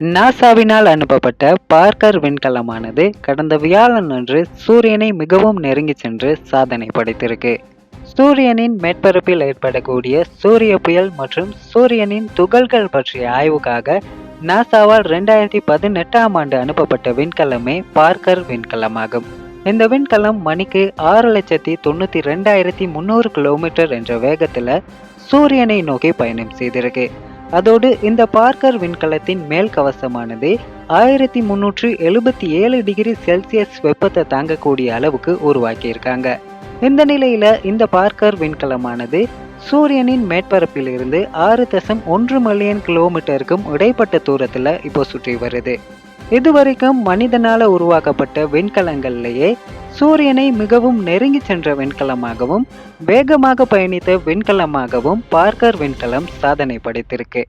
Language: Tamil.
நாசாவினால் அனுப்பப்பட்ட பார்க்கர் விண்கலமானது கடந்த வியாழன் அன்று சூரியனை மிகவும் நெருங்கி சென்று சாதனை படைத்திருக்கு. சூரியனின் மேற்பரப்பில் ஏற்படக்கூடிய சூரிய புயல் மற்றும் சூரியனின் துகள்கள் பற்றிய ஆய்வுக்காக நாசாவால் ரெண்டாயிரத்தி பதினெட்டாம் ஆண்டு அனுப்பப்பட்ட விண்கலமே பார்க்கர் விண்கலமாகும். இந்த விண்கலம் மணிக்கு ஆறு லட்சத்தி தொண்ணூற்றி ரெண்டாயிரத்தி முந்நூறு கிலோமீட்டர் என்ற வேகத்தில் சூரியனை நோக்கி பயணம் செய்திருக்கு. அதோடு இந்த பார்க்கர் விண்கலத்தின் மேல் கவசமானது ஆயிரத்தி முன்னூற்று எழுபத்தி ஏழு டிகிரி செல்சியஸ் வெப்பத்தை தாங்கக்கூடிய அளவுக்கு உருவாக்கியிருக்காங்க. இந்த நிலையில இந்த பார்க்கர் விண்கலமானது சூரியனின் மேற்பரப்பில் இருந்து ஆறு தசம் ஒன்று மில்லியன் கிலோமீட்டருக்கும் இடைப்பட்ட தூரத்துல இப்போ சுற்றி வருது. இதுவரைக்கும் மனிதனால உருவாக்கப்பட்ட விண்கலங்கள்லேயே சூரியனை மிகவும் நெருங்கி சென்ற விண்கலமாகவும் வேகமாக பயணித்த விண்கலமாகவும் பார்க்கர் விண்கலம் சாதனை படைத்திருக்கு.